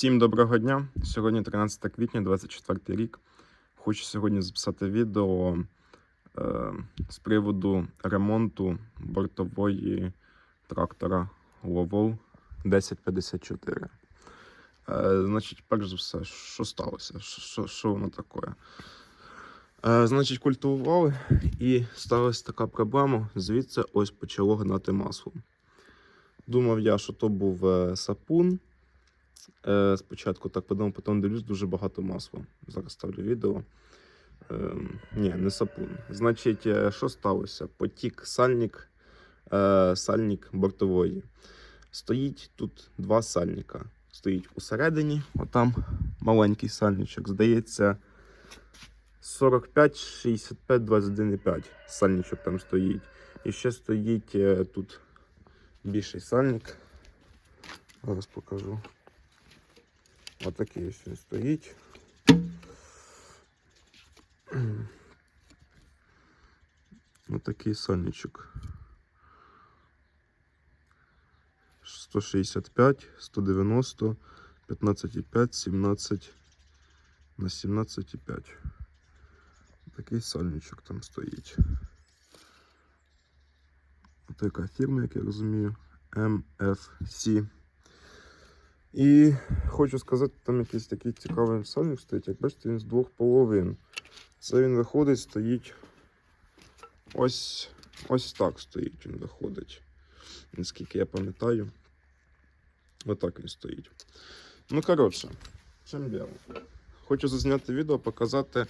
Всім доброго дня. Сьогодні 13 квітня, 24 рік. Хочу сьогодні записати відео е, з приводу ремонту бортової трактора Ловол 1054. Е, значить, перш за все, що сталося? Що, що воно таке? Е, значить, культивували і сталася така проблема. Звідси ось почало гнати масло. Думав я, що то був е, сапун. Е, спочатку так подумав, потім дивлюсь, дуже багато масла. Зараз ставлю відео. Е, ні, не сапун. Значить, е, що сталося? Потік сальник, е, сальник бортової. Стоїть тут два сальника. Стоїть усередині, отам маленький сальничок. Здається, 45, 65, 21,5 сальничок там стоїть. І ще стоїть е, тут більший сальник. Зараз покажу. Отакий ось він стоїть. Отакий сальничок. 165, 190, 15,5, 17 на 17,5. Такий сальничок там стоїть. Така фірма, як я розумію, MFC. І хочу сказати, там якийсь такий цікавий сальник стоїть. Як бачите, він з двох половин. Це він виходить, стоїть. Ось ось так стоїть, він виходить. Наскільки я пам'ятаю. Отак він стоїть. Ну, коротше, чим діло? Хочу зазняти відео, показати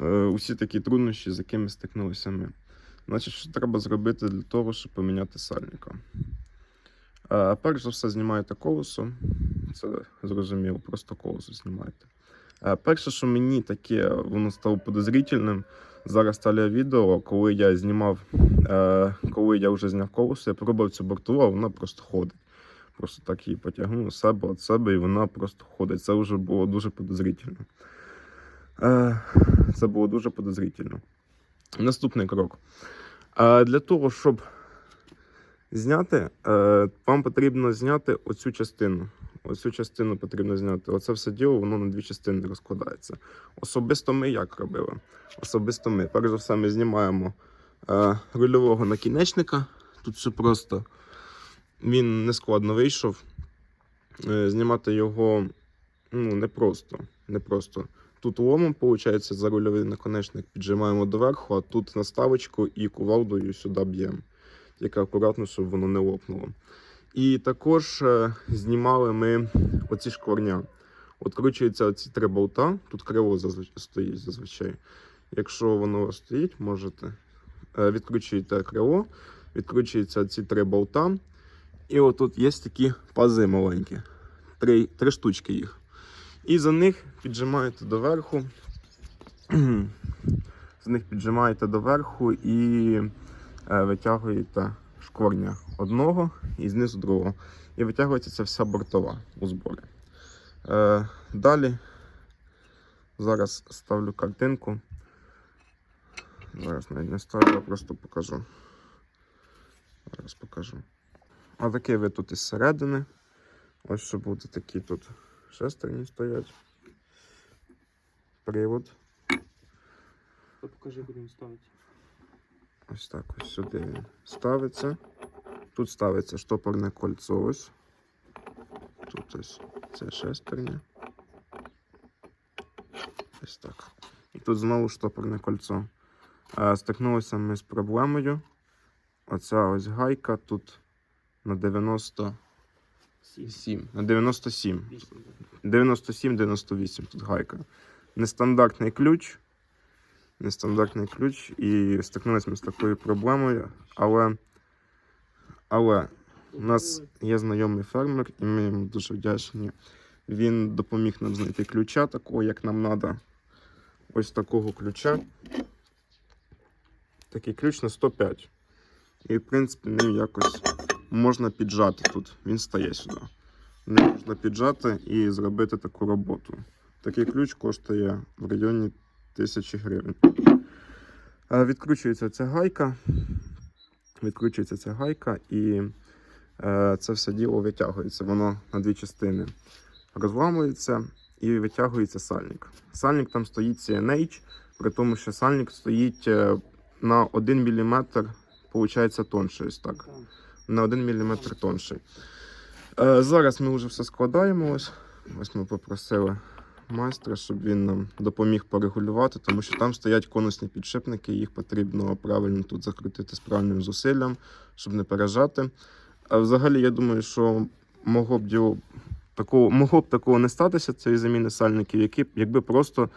е, усі такі труднощі, з якими стикнулися ми. Значить, що треба зробити для того, щоб поміняти сальника? Перш за все, знімаєте колесо. Це зрозуміло, просто колесо знімаєте. Перше, що мені таке воно стало подозрительним, зараз стало відео, коли я знімав, е, коли я вже зняв колесо, я пробував цю бортову, а вона просто ходить. Просто так її потягнув себе від себе, і вона просто ходить. Це вже було дуже подозрительно. Е, це було дуже подозрительно. Наступний крок. Е, для того, щоб зняти, е, вам потрібно зняти оцю частину. Оцю частину потрібно зняти. Оце все діло, воно на дві частини розкладається. Особисто ми як робили? Особисто ми. Перш за все, ми знімаємо е, рульового накінечника. Тут все просто він не складно вийшов. Е, знімати його ну, непросто. непросто. Тут ломом, виходить, за рульовий наконечник піджимаємо доверху, а тут наставочку і кувалдою сюди б'ємо. Тільки акуратно, щоб воно не лопнуло. І також е, знімали ми оці шкварня. Откручуються оці три болта. Тут зазвичай стоїть зазвичай. Якщо воно стоїть, можете е, відкручуєте крило, відкручуються ці три болта. І отут є такі пази маленькі. Три, три штучки їх. І за них піджимаєте доверху. з них піджимаєте доверху і витягуєте шкворня одного і знизу другого. І витягується ця вся бортова у зборі. Е, далі зараз ставлю картинку. Зараз навіть не ставлю, а просто покажу. Зараз покажу. А такий ви тут із середини. Ось що буде такі тут шестерні стоять. Привод. Покажи, будемо ставити. Ось так ось сюди ставиться. Тут ставиться штопорне кольцо ось. Тут ось це шестерня. Ось так. І тут знову штопорне кольцо. А, стикнулися ми з проблемою. Оця ось гайка тут на 97. На 97. 97-98 тут гайка. Нестандартний ключ. Нестандартний ключ. І стикнулися ми з такою проблемою. Але, але у нас є знайомий фермер, і ми йому дуже вдячні. Він допоміг нам знайти ключа, такого, як нам треба. Ось такого ключа. Такий ключ на 105. І, в принципі, ним якось можна піджати тут. Він стає сюди. Ним можна піджати і зробити таку роботу. Такий ключ коштує в районі 1000 гривень. Відкручується ця гайка. Відкручується ця гайка і е, це все діло витягується. Воно на дві частини розламується і витягується сальник. Сальник там стоїть CNH, при тому, що сальник стоїть е, на 1 мм, виходить, тонше. Ось так. На 1 мм тонший. Е, зараз ми вже все складаємо. Ось, ось ми попросили майстра, щоб він нам допоміг порегулювати, тому що там стоять конусні підшипники, їх потрібно правильно тут закрутити з правильним зусиллям, щоб не пережати. А взагалі, я думаю, що могло б діло такого, могло б такого не статися, цієї заміни сальників, які, якби просто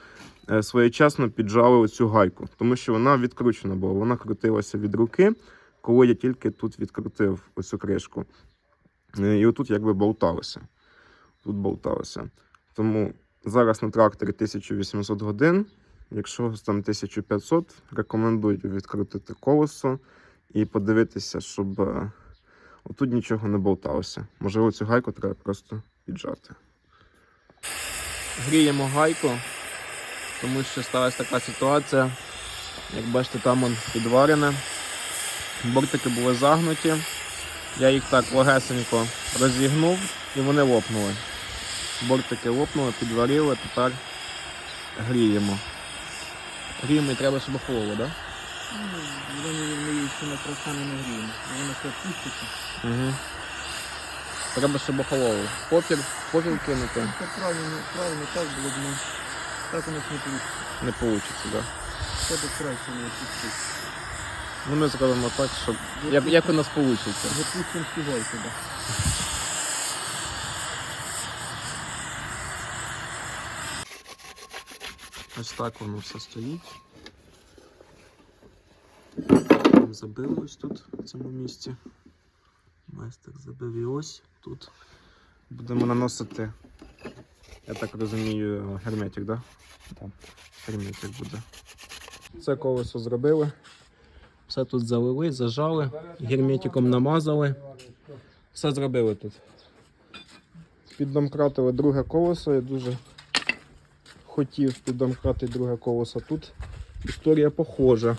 е, своєчасно піджали оцю гайку, тому що вона відкручена була, вона крутилася від руки, коли я тільки тут відкрутив оцю кришку. Е, І отут якби болталося. Тут болталося. Тому зараз на тракторі 1800 годин. Якщо там 1500, рекомендую відкрутити колесо і подивитися, щоб е, отут нічого не болталося. Можливо, цю гайку треба просто піджати. Гріємо гайку, тому що сталася така ситуація. Як бачите, там он підварене. Бортики були загнуті. Я їх так легесенько розігнув і вони лопнули. Бортики лопнули, підварили, тепер гріємо. Гріємо і треба, щоб охололо, так? Вони її ще на красані не гріємо. Воно все пуститься. Угу. Треба, щоб охололо. Попір, попір кинути Це правильно, правильно так було б, ну, так у нас не вийде. не вийде, так? Це б краще не пустити. Ну ми зробимо так, щоб. Як, як у нас вийде? Запустимо співай Ось так воно все стоїть. Забили ось тут, в цьому місці. Майстер забив і ось тут. Будемо наносити, я так розумію, герметик, так? Так. Герметик буде. Це колесо зробили. Все тут залили, зажали, герметиком намазали. Все зробили тут. Піддомкратили друге колесо. Я дуже хотів піддомкратити друге колесо. Тут історія похожа.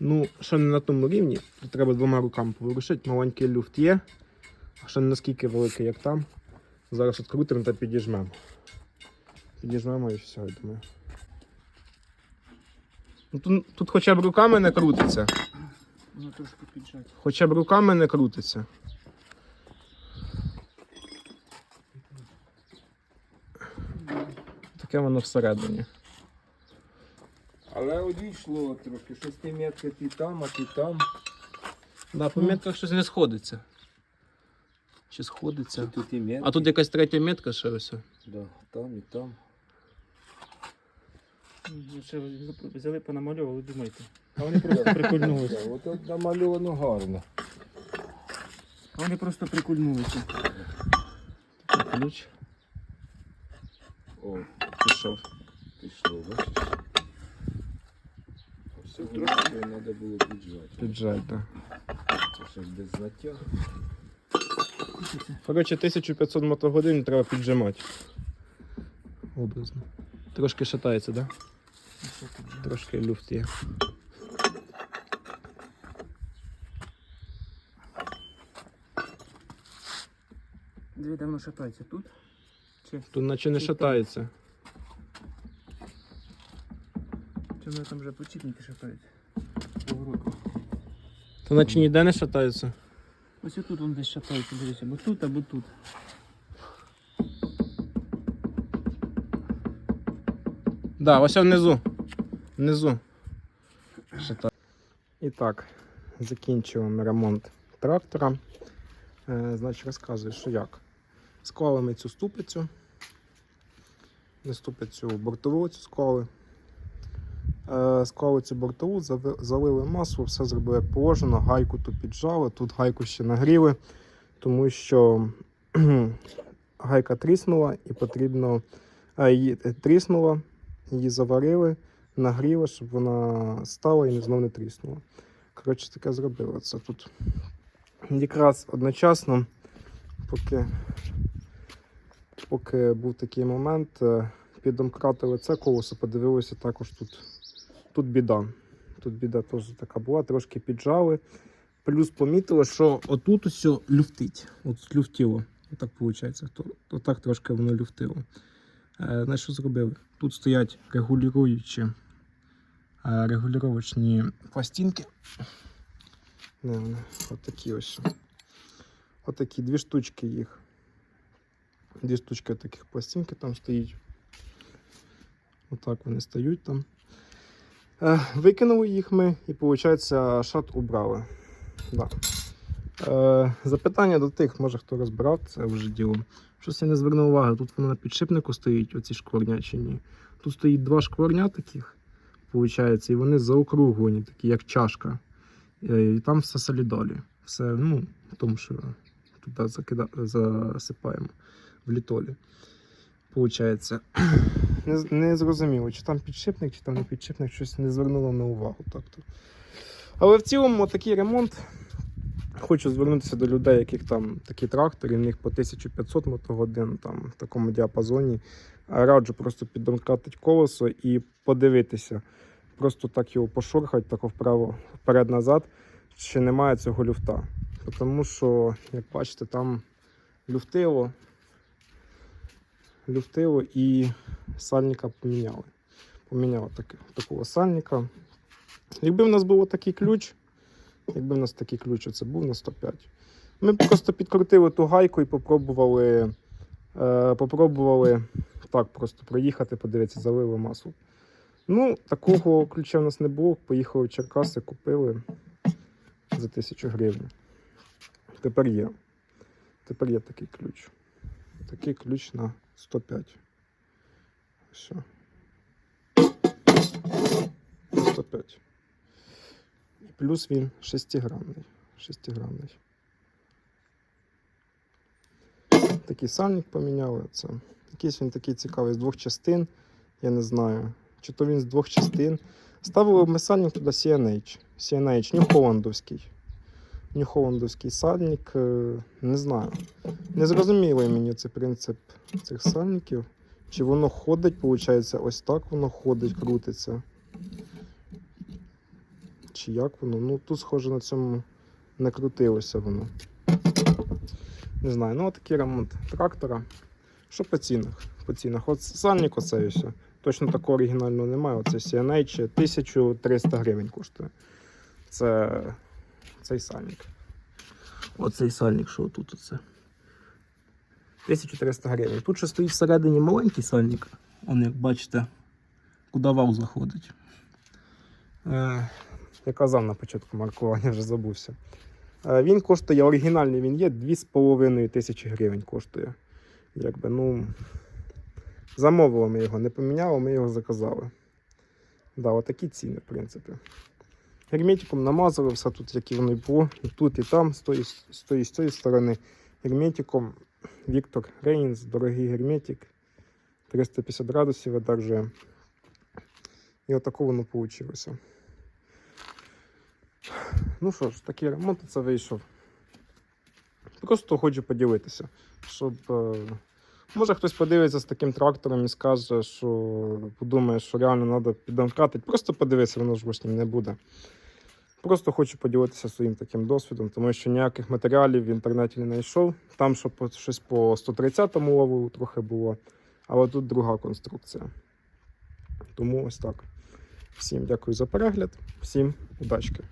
Ну, ще не на тому рівні. Тут треба двома руками поворушити. Маленький люфт є. А ще не наскільки великий, як там. Зараз відкрутимо та підіжмемо. Підіжмемо і все, я думаю. Ну, тут, тут хоча б руками не крутиться. Хоча б руками не крутиться. Таке воно всередині. Але одійшло трохи, щось ти метки ти там, а ти там. Да, по метках щось не сходиться. Чи сходиться? Тут і метки. А тут якась третя метка ще ось. Да, там і там. Ну, Ще взяли, понамальовували, думайте. А вони просто прикольнулися. Да, От от намальовано гарно. А вони просто прикольнулися. Ключ О, пішов. пішло, бачиш? Все трошки треба було піджати. Піджать, так. Це щось без знаття. Коротше, 1500 мотогодин треба піджимати. Образно. Трошки шатається, так? Да? Трошки люфт є. Дві давно шатається тут. Чи, Тут наче не шатається. Вони там вже почіпники шатаються? Поворот. Та наче ніде не шатається. Ось тут він десь шатається, дивіться, або тут, або тут. Да, ось внизу. Внизу. Шатає. І так, закінчуємо ремонт трактора. Е, значить, розказую, що як. Склали ми цю ступицю. Не ступицю бортову цю склали. Е, склали цю бортову, залили масло, все зробили як положено, гайку тут піджали, тут гайку ще нагріли, тому що гайка тріснула і потрібно е, її е, тріснула, її заварили, нагріли, щоб вона стала і знов не тріснула. Коротше, таке зробили. Це тут якраз одночасно, поки, поки був такий момент, підомкратили це колесо, подивилися також тут. Тут біда. Тут біда теж така була, трошки піджали. Плюс помітили, що отут усе люфтить. От люфтіло. Отак виходить. То трошки воно люфтило. Е, що зробили? Тут стоять регулюючі е, регулювачні пластинки. Не, вони, отакі ось. Отакі дві штучки їх. Дві штучки таких пластинки там стоїть. Отак вони стають там. Е, викинули їх ми і, виходить, шат убрали. Да. Е, запитання до тих, може хто розбирав це вже діло. Щось я не звернув уваги. Тут воно на підшипнику стоїть, оці шкварня чи ні. Тут стоїть два шкварня таких, виходить, і вони заокруглені, такі як чашка. Е, І там все солідолі. Все, ну, в тому, що туди засипаємо в літолі. Получається. Не, не зрозуміло, чи там підшипник, чи там не підшипник, щось не звернуло на увагу. Так-то. Але в цілому такий ремонт. Хочу звернутися до людей, яких там такі трактори, в них по 1500 мотогодин там, в такому діапазоні. Раджу просто піддомкатити колесо і подивитися. Просто так його пошурхати, так вправо, вперед-назад, чи немає цього люфта. Тому що, як бачите, там люфтило, люфтило і сальника поміняли. Поміняли таки, такого сальника. Якби в нас був такий ключ, якби в нас такий ключ оце був на 105. Ми просто підкрутили ту гайку і попробували, е, попробували так просто проїхати, подивитися, залили масло. Ну, такого ключа в нас не було. Поїхали в Черкаси, купили за 1000 гривень. Тепер є. Тепер є такий ключ. Такий ключ на 105. Все. 105. І плюс він шестигранний. Шестигранний. Такий сальник поміняли. Це. Якийсь він такий цікавий з двох частин. Я не знаю. Чи то він з двох частин. Ставили ми сальник туди CNH. CNH, Нью-Холландовський. Нью-Холландовський сальник. е, Не знаю. Не зрозумілий мені цей принцип цих сальників. Чи воно ходить, виходить, ось так воно ходить, крутиться. Чи як воно? Ну тут, схоже, на цьому не крутилося воно. Не знаю, ну отакий ремонт трактора. Що по цінах? По цінах. От сальник оцей ось. Точно такого оригінального немає. Оце CNH 1300 гривень коштує. Це цей сальник. Оцей сальник, що тут оце? 1300 гривень. Тут ще стоїть всередині маленький сальник. Он, як бачите, куди вал заходить. Е, я казав на початку маркування, вже забувся. Е, він коштує, оригінальний він є, 2,5 тисячі гривень коштує. Якби, ну, замовили ми його, не поміняли, ми його заказали. Да, отакі ціни, в принципі. Герметиком намазали все тут, як і воно було. І тут, і там, з тої, з тої, тої сторони. Герметиком Віктор Рейнс, дорогий герметик. 350 градусів видержує. І отако воно вийшло. Ну що ж, такий ремонт це вийшов. Просто хочу поділитися, щоб. е, Може хтось подивиться з таким трактором і скаже, що подумає, що реально треба піддомкратити. Просто подивитися, воно ж восьмим не буде. Просто хочу поділитися своїм таким досвідом, тому що ніяких матеріалів в інтернеті не знайшов. Там що по, щось по 130-му лову трохи було, але тут друга конструкція. Тому ось так. Всім дякую за перегляд, всім удачки.